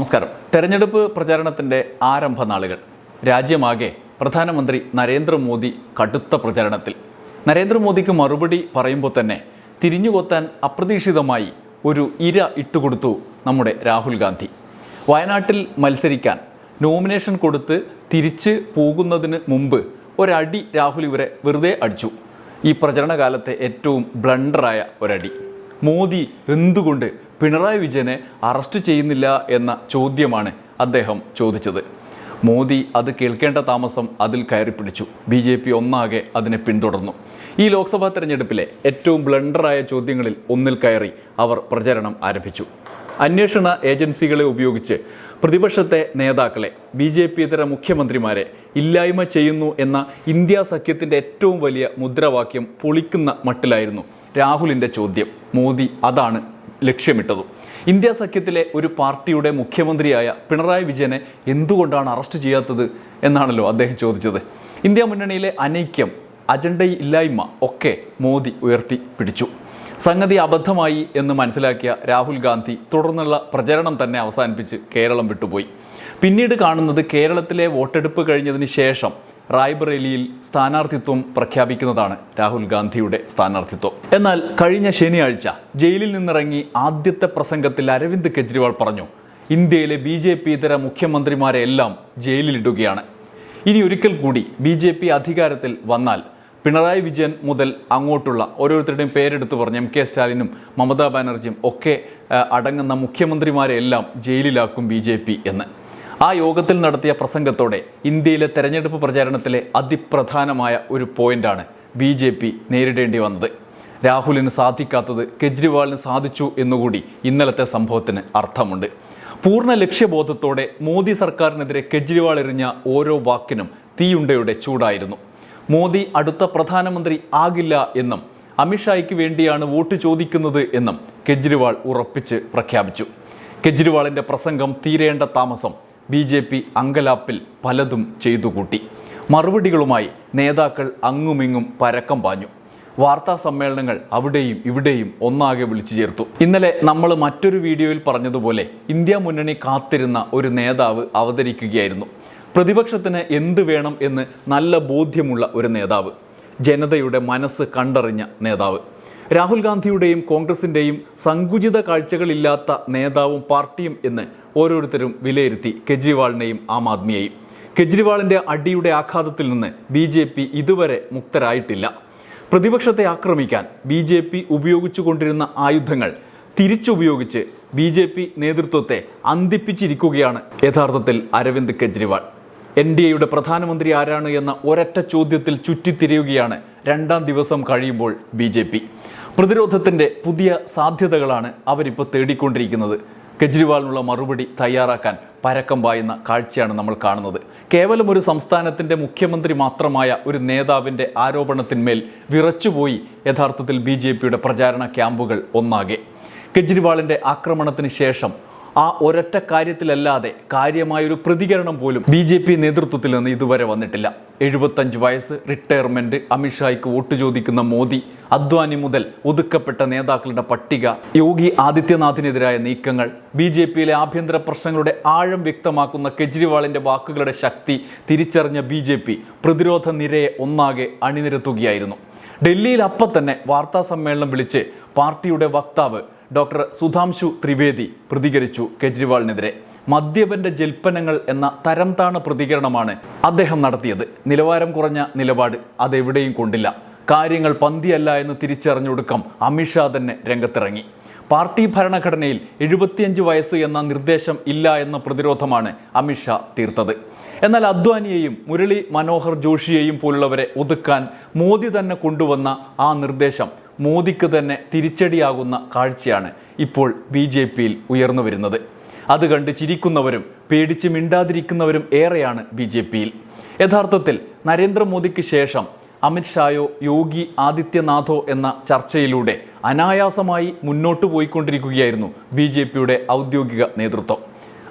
നമസ്കാരം. തെരഞ്ഞെടുപ്പ് പ്രചാരണത്തിന്റെ ആരംഭ നാളുകൾ രാജ്യമാകെ പ്രധാനമന്ത്രി നരേന്ദ്രമോദി കടുത്ത പ്രചാരണത്തിൽ. നരേന്ദ്രമോദിക്ക് മറുപടി പറയുമ്പോൾ തന്നെ തിരിഞ്ഞുകൊത്താൻ അപ്രതീക്ഷിതമായി ഒരു ഇര ഇട്ടുകൊടുത്തു നമ്മുടെ രാഹുൽ ഗാന്ധി. വയനാട്ടിൽ മത്സരിക്കാൻ നോമിനേഷൻ കൊടുത്ത് തിരിച്ച് പോകുന്നതിന് മുമ്പ് ഒരടി രാഹുൽ ഇവരെ വെറുതെ അടിച്ചു. ഈ പ്രചരണകാലത്തെ ഏറ്റവും ബ്ലണ്ടറായ ഒരടി. മോദി എന്തുകൊണ്ട് പിണറായി വിജയനെ അറസ്റ്റ് ചെയ്യുന്നില്ല എന്ന ചോദ്യമാണ് അദ്ദേഹം ചോദിച്ചത്. മോദി അത് കേൾക്കേണ്ട താമസം അതിൽ കയറി പിടിച്ചു. ബി ജെ പി ഒന്നാകെ അതിനെ പിന്തുടർന്നു. ഈ ലോക്സഭാ തെരഞ്ഞെടുപ്പിലെ ഏറ്റവും ബ്ലണ്ടറായ ചോദ്യങ്ങളിൽ ഒന്നിൽ കയറി അവർ പ്രചരണം ആരംഭിച്ചു. അന്വേഷണ ഏജൻസികളെ ഉപയോഗിച്ച് പ്രതിപക്ഷത്തെ നേതാക്കളെ ബി ജെ പി ഇതര മുഖ്യമന്ത്രിമാരെ ഇല്ലായ്മ ചെയ്യുന്നു എന്ന ഇന്ത്യ സഖ്യത്തിന്റെ ഏറ്റവും വലിയ മുദ്രാവാക്യം പൊളിക്കുന്ന മട്ടിലായിരുന്നു രാഹുലിന്റെ ചോദ്യം. മോദി അതാണ് ലക്ഷ്യമിട്ടതും. ഇന്ത്യ സഖ്യത്തിലെ ഒരു പാർട്ടിയുടെ മുഖ്യമന്ത്രിയായ പിണറായി വിജയനെ എന്തുകൊണ്ടാണ് അറസ്റ്റ് ചെയ്യാത്തത് എന്നാണല്ലോ അദ്ദേഹം ചോദിച്ചത്. ഇന്ത്യ മുന്നണിയിലെ അനൈക്യം അജണ്ടയില്ലായ്മ ഒക്കെ മോദി ഉയർത്തി പിടിച്ചു. സംഗതി അബദ്ധമായി എന്ന് മനസ്സിലാക്കിയ രാഹുൽ ഗാന്ധി തുടർന്നുള്ള പ്രചരണം തന്നെ അവസാനിപ്പിച്ച് കേരളം വിട്ടുപോയി. പിന്നീട് കാണുന്നത് കേരളത്തിലെ വോട്ടെടുപ്പ് കഴിഞ്ഞതിന് ശേഷം റായ്ബറേലിയിൽ സ്ഥാനാർത്ഥിത്വം പ്രഖ്യാപിക്കുന്നതാണ് രാഹുൽ ഗാന്ധിയുടെ സ്ഥാനാർത്ഥിത്വം. എന്നാൽ കഴിഞ്ഞ ശനിയാഴ്ച ജയിലിൽ നിന്നിറങ്ങി ആദ്യത്തെ പ്രസംഗത്തിൽ അരവിന്ദ് കെജ്രിവാൾ പറഞ്ഞു ഇന്ത്യയിലെ ബി ജെ പി ഇതര മുഖ്യമന്ത്രിമാരെ എല്ലാം ജയിലിലിടുകയാണ്. ഇനി ഒരിക്കൽ കൂടി ബി ജെ പി അധികാരത്തിൽ വന്നാൽ പിണറായി വിജയൻ മുതൽ അങ്ങോട്ടുള്ള ഓരോരുത്തരുടെയും പേരെടുത്ത് പറഞ്ഞ് എം കെ സ്റ്റാലിനും മമതാ ബാനർജിയും ഒക്കെ അടങ്ങുന്ന മുഖ്യമന്ത്രിമാരെ എല്ലാം ജയിലിലാക്കും ബി എന്ന്. ആ യോഗത്തിൽ നടത്തിയ പ്രസംഗത്തോടെ ഇന്ത്യയിലെ തെരഞ്ഞെടുപ്പ് പ്രചാരണത്തിലെ അതിപ്രധാനമായ ഒരു പോയിന്റാണ് ബി ജെ പി നേരിടേണ്ടി വന്നത്. രാഹുലിന് സാധിക്കാത്തത് കെജ്രിവാളിന് സാധിച്ചു എന്നുകൂടി ഇന്നലത്തെ സംഭവത്തിന് അർത്ഥമുണ്ട്. പൂർണ ലക്ഷ്യബോധത്തോടെ മോദി സർക്കാരിനെതിരെ കെജ്രിവാൾ എറിഞ്ഞ ഓരോ വാക്കിനും തീയുണ്ടയുടെ ചൂടായിരുന്നു. മോദി അടുത്ത പ്രധാനമന്ത്രി ആകില്ല എന്നും അമിത്ഷായ്ക്ക് വേണ്ടിയാണ് വോട്ട് ചോദിക്കുന്നത് എന്നും കെജ്രിവാൾ ഉറപ്പിച്ച് പ്രഖ്യാപിച്ചു. കെജ്രിവാളിന്റെ പ്രസംഗം തീരേണ്ട താമസം ബി ജെ പി അങ്കലാപ്പിൽ പലതും ചെയ്തു കൂട്ടി മറുപടികളുമായി നേതാക്കൾ അങ്ങുമിങ്ങും പരക്കം പാഞ്ഞു. വാർത്താ സമ്മേളനങ്ങൾ അവിടെയും ഇവിടെയും ഒന്നാകെ വിളിച്ചു ചേർത്തു. ഇന്നലെ നമ്മൾ മറ്റൊരു വീഡിയോയിൽ പറഞ്ഞതുപോലെ ഇന്ത്യ മുന്നണി കാത്തിരുന്ന ഒരു നേതാവ് അവതരിക്കുകയായിരുന്നു. പ്രതിപക്ഷത്തിന് എന്ത് വേണം എന്ന് നല്ല ബോധ്യമുള്ള ഒരു നേതാവ്. ജനതയുടെ മനസ്സ് കണ്ടറിഞ്ഞ നേതാവ്. രാഹുൽ ഗാന്ധിയുടെയും കോൺഗ്രസിന്റെയും സങ്കുചിത കാഴ്ചകളില്ലാത്ത നേതാവും പാർട്ടിയും എന്ന് ഓരോരുത്തരും വിലയിരുത്തി കെജ്രിവാളിനെയും ആം ആദ്മിയെയും. കെജ്രിവാളിന്റെ അടിയുടെ ആഘാതത്തിൽ നിന്ന് ബി ജെ പി ഇതുവരെ മുക്തരായിട്ടില്ല. പ്രതിപക്ഷത്തെ ആക്രമിക്കാൻ ബി ജെ പി ഉപയോഗിച്ചുകൊണ്ടിരുന്ന ആയുധങ്ങൾ തിരിച്ചുപയോഗിച്ച് ബി ജെ പി നേതൃത്വത്തെ അന്തിപ്പിച്ചിരിക്കുകയാണ് യഥാർത്ഥത്തിൽ അരവിന്ദ് കെജ്രിവാൾ. എൻ ഡി എയുടെ പ്രധാനമന്ത്രി ആരാണ് എന്ന ഒരൊറ്റ ചോദ്യത്തിൽ ചുറ്റിത്തിരിയുകയാണ് രണ്ടാം ദിവസം കഴിയുമ്പോൾ ബി ജെ പി. പ്രതിരോധത്തിന്റെ പുതിയ സാധ്യതകളാണ് അവരിപ്പോൾ തേടിക്കൊണ്ടിരിക്കുന്നത്. കെജ്രിവാളിനുള്ള മറുപടി തയ്യാറാക്കാൻ പരക്കം പായുന്ന കാഴ്ചയാണ് നമ്മൾ കാണുന്നത്. കേവലം ഒരു സംസ്ഥാനത്തിന്റെ മുഖ്യമന്ത്രി മാത്രമായ ഒരു നേതാവിന്റെ ആരോപണത്തിന്മേൽ വിറച്ചുപോയി യഥാർത്ഥത്തിൽ ബി ജെ പിയുടെ പ്രചാരണ ക്യാമ്പുകൾ ഒന്നാകെ. കെജ്രിവാളിന്റെ ആക്രമണത്തിന് ശേഷം ആ ഒരൊറ്റ കാര്യത്തിലല്ലാതെ കാര്യമായൊരു പ്രതികരണം പോലും ബി ജെ പി നേതൃത്വത്തിൽ നിന്ന് ഇതുവരെ വന്നിട്ടില്ല. എഴുപത്തഞ്ച് വയസ്സ് റിട്ടയർമെന്റ് അമിത്ഷായ്ക്ക് വോട്ട് ചോദിക്കുന്ന മോദി അദ്വാനി മുതൽ ഒതുക്കപ്പെട്ട നേതാക്കളുടെ പട്ടിക യോഗി ആദിത്യനാഥിനെതിരായ നീക്കങ്ങൾ ബി ജെ പിയിലെ ആഭ്യന്തര പ്രശ്നങ്ങളുടെ ആഴം വ്യക്തമാക്കുന്ന കെജ്രിവാളിന്റെ വാക്കുകളുടെ ശക്തി തിരിച്ചറിഞ്ഞ ബി ജെ പി പ്രതിരോധ നിരയെ ഒന്നാകെ അണിനിരത്തുകയായിരുന്നു. ഡൽഹിയിൽ അപ്പം തന്നെ വാർത്താ സമ്മേളനം വിളിച്ച് പാർട്ടിയുടെ വക്താവ് ഡോക്ടർ സുധാംശു ത്രിവേദി പ്രതികരിച്ചു കെജ്രിവാളിനെതിരെ. മദ്യപന്റെ ജൽപ്പനങ്ങൾ എന്ന തരം താണ പ്രതികരണമാണ് അദ്ദേഹം നടത്തിയത്. നിലവാരം കുറഞ്ഞ നിലപാട് അതെവിടെയും കൊണ്ടില്ല. കാര്യങ്ങൾ പന്തിയല്ല എന്ന് തിരിച്ചറിഞ്ഞൊടുക്കം അമിത്ഷാ തന്നെ രംഗത്തിറങ്ങി. പാർട്ടി ഭരണഘടനയിൽ എഴുപത്തിയഞ്ച് വയസ്സ് എന്ന നിർദ്ദേശം ഇല്ല എന്ന പ്രതിരോധമാണ് അമിത്ഷാ തീർത്തത്. എന്നാൽ അദ്വാനിയെയും മുരളി മനോഹർ ജോഷിയെയും പോലുള്ളവരെ ഒതുക്കാൻ മോദി തന്നെ കൊണ്ടുവന്ന ആ നിർദ്ദേശം മോദിക്ക് തന്നെ തിരിച്ചടിയാകുന്ന കാഴ്ചയാണ് ഇപ്പോൾ ബി ജെ പിയിൽ ഉയർന്നു വരുന്നത്. അത് കണ്ട് ചിരിക്കുന്നവരും പേടിച്ച് മിണ്ടാതിരിക്കുന്നവരും ഏറെയാണ് ബി ജെ പിയിൽ. യഥാർത്ഥത്തിൽ നരേന്ദ്രമോദിക്ക് ശേഷം അമിത്ഷായോ യോഗി ആദിത്യനാഥോ എന്ന ചർച്ചയിലൂടെ അനായാസമായി മുന്നോട്ട് പോയിക്കൊണ്ടിരിക്കുകയായിരുന്നു ബി ജെ പിയുടെ ഔദ്യോഗിക നേതൃത്വം.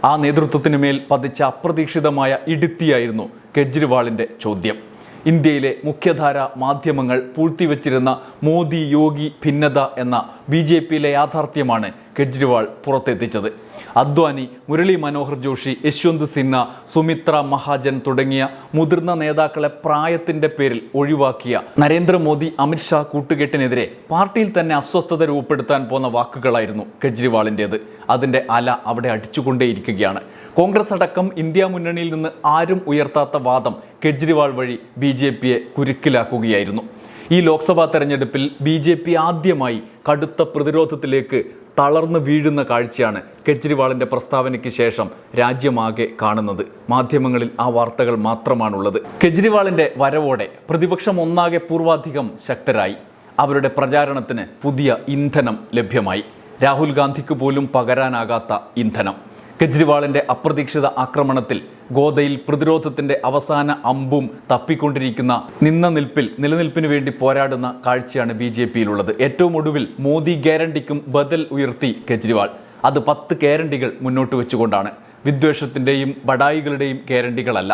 ആ നേതൃത്വത്തിന് മേൽ പതിച്ച അപ്രതീക്ഷിതമായ ഇടുത്തിയായിരുന്നു കെജ്രിവാളിന്റെ ചോദ്യം. ഇന്ത്യയിലെ മുഖ്യധാര മാധ്യമങ്ങൾ പൂഴ്ത്തിവെച്ചിരുന്ന മോദി യോഗി ഭിന്നത എന്ന ബി ജെ പിയിലെ യാഥാർത്ഥ്യമാണ് കെജ്രിവാൾ പുറത്തെത്തിച്ചത്. അദ്വാനി മുരളി മനോഹർ ജോഷി യശ്വന്ത് സിൻഹ സുമിത്ര മഹാജൻ തുടങ്ങിയ മുതിർന്ന നേതാക്കളെ പ്രായത്തിന്റെ പേരിൽ ഒഴിവാക്കിയ നരേന്ദ്രമോദി അമിത്ഷാ കൂട്ടുകെട്ടിനെതിരെ പാർട്ടിയിൽ തന്നെ അസ്വസ്ഥത രൂപപ്പെടുത്താൻ പോന്ന വാക്കുകളായിരുന്നു കെജ്രിവാളിന്റേത് അതിന്റെ അല അവിടെ അടിച്ചുകൊണ്ടേയിരിക്കുകയാണ്. കോൺഗ്രസ് അടക്കം ഇന്ത്യ മുന്നണിയിൽ നിന്ന് ആരും ഉയർത്താത്ത വാദം കെജ്രിവാൾ വഴി ബി ജെ പിയെ കുരുക്കിലാക്കുകയായിരുന്നു. ഈ ലോക്സഭാ തെരഞ്ഞെടുപ്പിൽ ബി ജെ പി ആദ്യമായി കടുത്ത പ്രതിരോധത്തിലേക്ക് തളർന്നു വീഴുന്ന കാഴ്ചയാണ് കെജ്രിവാളിന്റെ പ്രസ്താവനയ്ക്ക് ശേഷം രാജ്യമാകെ കാണുന്നത്. മാധ്യമങ്ങളിൽ ആ വാർത്തകൾ മാത്രമാണുള്ളത്. കെജ്രിവാളിന്റെ വരവോടെ പ്രതിപക്ഷം ഒന്നാകെ പൂർവാധികം ശക്തരായി. അവരുടെ പ്രചാരണത്തിന് പുതിയ ഇന്ധനം ലഭ്യമായി. രാഹുൽ ഗാന്ധിക്ക് പോലും പകരാനാകാത്ത ഇന്ധനം. കെജ്രിവാളിന്റെ അപ്രതീക്ഷിത ആക്രമണത്തിൽ ഗോദയിൽ പ്രതിരോധത്തിന്റെ അവസാന അമ്പും തപ്പിക്കൊണ്ടിരിക്കുന്ന നിന്ന നിൽപ്പിൽ നിലനിൽപ്പിന് വേണ്ടി പോരാടുന്ന കാഴ്ചയാണ് ബി ജെ പിയിലുള്ളത്. ഏറ്റവും ഒടുവിൽ മോദി ഗ്യാരണ്ടിക്കും ബദൽ ഉയർത്തി കെജ്രിവാൾ. അത് പത്ത് ഗ്യാരണ്ടികൾ മുന്നോട്ട് വെച്ചുകൊണ്ടാണ്. വിദ്വേഷത്തിന്റെയും ബഡായികളുടെയും ഗ്യാരണ്ടികളല്ല.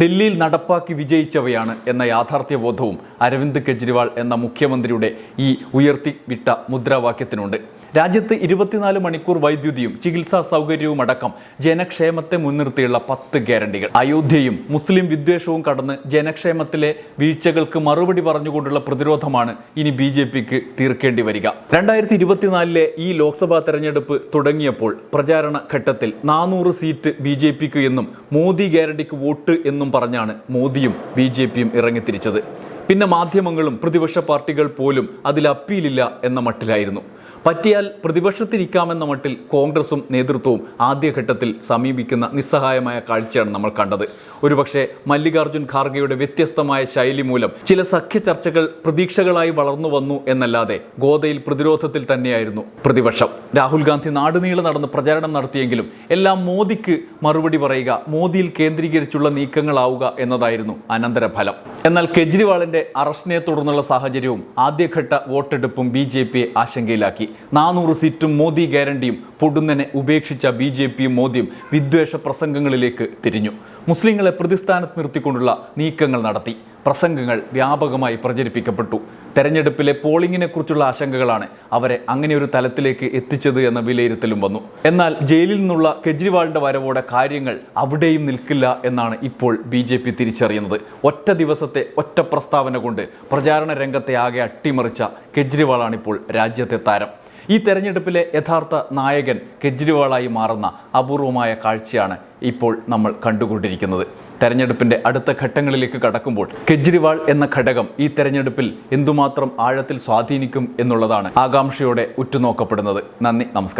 ഡൽഹിയിൽ നടപ്പാക്കി വിജയിച്ചവയാണ് എന്ന യാഥാർത്ഥ്യബോധവും അരവിന്ദ് കെജ്രിവാൾ എന്ന മുഖ്യമന്ത്രിയുടെ ഈ ഉയർത്തി വിട്ട മുദ്രാവാക്യത്തിനുണ്ട്. രാജ്യത്ത് ഇരുപത്തിനാല് മണിക്കൂർ വൈദ്യുതിയും ചികിത്സാ സൗകര്യവും അടക്കം ജനക്ഷേമത്തെ മുൻനിർത്തിയുള്ള പത്ത് ഗ്യാരണ്ടികൾ. അയോധ്യയും മുസ്ലിം വിദ്വേഷവും കടന്ന് ജനക്ഷേമത്തിലെ വീഴ്ചകൾക്ക് മറുപടി പറഞ്ഞുകൊണ്ടുള്ള പ്രതിരോധമാണ് ഇനി ബി ജെ പിക്ക് തീർക്കേണ്ടി വരിക. രണ്ടായിരത്തി ഇരുപത്തിനാലിലെ ഈ ലോക്സഭാ തെരഞ്ഞെടുപ്പ് തുടങ്ങിയപ്പോൾ പ്രചാരണ ഘട്ടത്തിൽ നാനൂറ് സീറ്റ് ബി ജെ പിക്ക് എന്നും മോദി ഗ്യാരണ്ടിക്ക് വോട്ട് എന്നും പറഞ്ഞാണ് മോദിയും ബി ജെ പിയും ഇറങ്ങിത്തിരിച്ചത്. പിന്നെ മാധ്യമങ്ങളും പ്രതിപക്ഷ പാർട്ടികൾ പോലും അതിൽ അപ്പീലില്ല എന്ന മട്ടിലായിരുന്നു. പറ്റിയാൽ പ്രതിപക്ഷത്തിരിക്കാമെന്ന മട്ടിൽ കോൺഗ്രസും നേതൃത്വവും ആദ്യഘട്ടത്തിൽ സമീപിക്കുന്ന നിസ്സഹായമായ കാഴ്ചയാണ് നമ്മൾ കണ്ടത്. ഒരുപക്ഷെ മല്ലികാർജുൻ ഖാർഗെയുടെ വ്യത്യസ്തമായ ശൈലി മൂലം ചില സഖ്യ ചർച്ചകൾ പ്രതീക്ഷകളായി വളർന്നു വന്നു എന്നല്ലാതെ ഗോതയിൽ പ്രതിരോധത്തിൽ തന്നെയായിരുന്നു പ്രതിപക്ഷം. രാഹുൽ ഗാന്ധി നാടുനീളെ നടന്ന് പ്രചാരണം നടത്തിയെങ്കിലും എല്ലാം മോദിക്ക് മറുപടി പറയുക മോദിയിൽ കേന്ദ്രീകരിച്ചുള്ള നീക്കങ്ങളാവുക എന്നതായിരുന്നു അനന്തരഫലം. എന്നാൽ കെജ്രിവാളിന്റെ അറസ്റ്റിനെ തുടർന്നുള്ള സാഹചര്യവും ആദ്യഘട്ട വോട്ടെടുപ്പും ബി ജെ പിയെ ആശങ്കയിലാക്കി. നാനൂറ് സീറ്റും മോദി ഗ്യാരണ്ടിയും പൊടുന്നനെ ഉപേക്ഷിച്ച ബി ജെ പിയും മോദിയും വിദ്വേഷ പ്രസംഗങ്ങളിലേക്ക് തിരിഞ്ഞു. മുസ്ലിങ്ങളെ പ്രതിസ്ഥാനത്ത് നിർത്തിക്കൊണ്ടുള്ള നീക്കങ്ങൾ നടത്തി. പ്രസംഗങ്ങൾ വ്യാപകമായി പ്രചരിപ്പിക്കപ്പെട്ടു. തെരഞ്ഞെടുപ്പിലെ പോളിംഗിനെക്കുറിച്ചുള്ള ആശങ്കകളാണ് അവരെ അങ്ങനെ ഒരു തലത്തിലേക്ക് എത്തിച്ചത് എന്ന വിലയിരുത്തലും വന്നു. എന്നാൽ ജയിലിൽ നിന്നുള്ള കെജ്രിവാളിന്റെ വരവോടെ കാര്യങ്ങൾ അവിടെയും നിൽക്കില്ല എന്നാണ് ഇപ്പോൾ ബി ജെ പി തിരിച്ചറിയുന്നത്. ഒറ്റ ദിവസത്തെ ഒറ്റ പ്രസ്താവന കൊണ്ട് പ്രചാരണ രംഗത്തെ ആകെ അട്ടിമറിച്ച കെജ്രിവാളാണിപ്പോൾ രാജ്യത്തെ താരം. ഈ തെരഞ്ഞെടുപ്പിലെ യഥാർത്ഥ നായകൻ കെജ്രിവാളായി മാറുന്ന അപൂർവമായ കാഴ്ചയാണ് ഇപ്പോൾ നമ്മൾ കണ്ടുകൊണ്ടിരിക്കുന്നത്. തെരഞ്ഞെടുപ്പിന്റെ അടുത്ത ഘട്ടങ്ങളിലേക്ക് കടക്കുമ്പോൾ കെജ്രിവാൾ എന്ന ഘടകം ഈ തെരഞ്ഞെടുപ്പിൽ എന്തുമാത്രം ആഴത്തിൽ സ്വാധീനിക്കും എന്നുള്ളതാണ് ആകാംക്ഷയോടെ ഉറ്റുനോക്കപ്പെടുന്നത്. നന്ദി നമസ്കാരം.